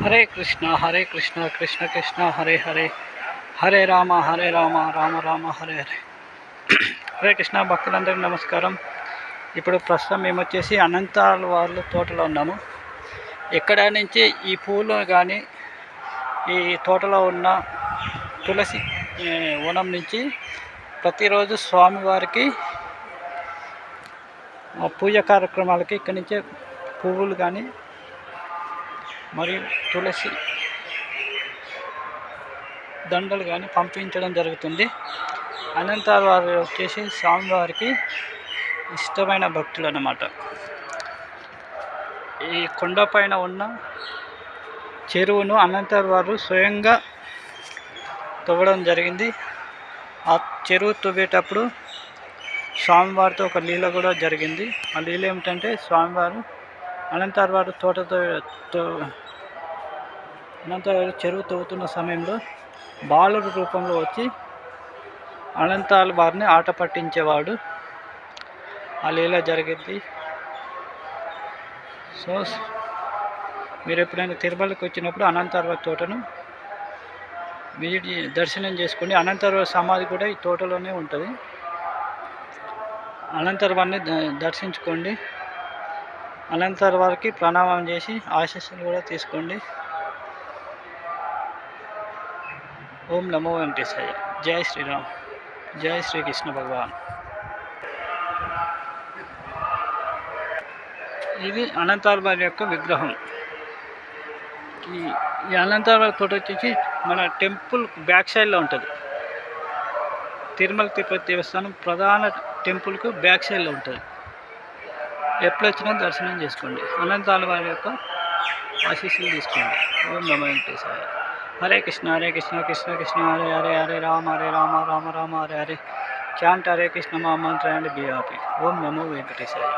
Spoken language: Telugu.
హరే కృష్ణ హరే కృష్ణ కృష్ణ కృష్ణ హరే హరే. హరే రామ హరే రామ రామ రామ హరే హరే. హరే కృష్ణ భక్తులందరికీ నమస్కారం. ఇప్పుడు ప్రస్తుతం మేము వచ్చేసి అనంతాల వాళ్ళ తోటలో ఉన్నాము. ఇక్కడ నుంచి ఈ పూలు కానీ ఈ తోటలో ఉన్న తులసి వనం నుంచి ప్రతిరోజు స్వామివారికి పూజ కార్యక్రమాలకి ఇక్కడి నుంచే పువ్వులు కానీ మరియు తులసి దండలు కానీ పంపించడం జరుగుతుంది. అనంతరం వారు వచ్చేసి స్వామివారికి ఇష్టమైన భక్తులు అన్నమాట. ఈ కొండపైన ఉన్న చెరువును అనంతరం వారు స్వయంగా తవ్వడం జరిగింది. ఆ చెరువు తవ్వేటప్పుడు స్వామివారితో ఒక లీల కూడా జరిగింది. ఆ లీల ఏమిటంటే స్వామివారు అనంతరం వారు తోటతో అనంత చెరువు తవ్వుతున్న సమయంలో బాలుడు రూపంలో వచ్చి అనంతాల వారిని ఆట పట్టించేవాడు. ఆ లీల జరిగింది. సో మీరు ఎప్పుడైనా తిరుమలకి వచ్చినప్పుడు అనంతర్వ తోటను విజిట్ దర్శనం చేసుకోండి అనంతర్వ సమాధి కూడా ఈ తోటలోనే ఉంటుంది. అనంతర్వాన్ని ద- దర్శించుకోండి. అనంతర్వారికి ప్రణామం చేసి ఆశీస్సులు కూడా తీసుకోండి. ఓం నమో వెంకటేశాయ. జై శ్రీరామ్. జై శ్రీకృష్ణ భగవాన్. ఇది అనంతార్బార్ యొక్క విగ్రహం. ఈ ఈ అనంతవారి వారి వచ్చేసి మన టెంపుల్ బ్యాక్ సైడ్లో ఉంటుంది. తిరుమల తిరుపతి దేవస్థానం ప్రధాన టెంపుల్కు బ్యాక్ సైడ్లో ఉంటుంది. ఎప్పుడు వచ్చినా దర్శనం చేసుకోండి. అనంతాల వారి యొక్క ఆశీస్సులు తీసుకోండి. ఓం నమో వెంకటేశాయ. హరే కృష్ణ హరే కృష్ణ కృష్ణ కృష్ణ హరే హరే హరే రామ హరే రామ రామ రామ హరే హరే చాంట్ హరే కృష్ణ మా మంత్ర అండ్ బి హ్యాపీ ఓం నమో వెంకటేశాయ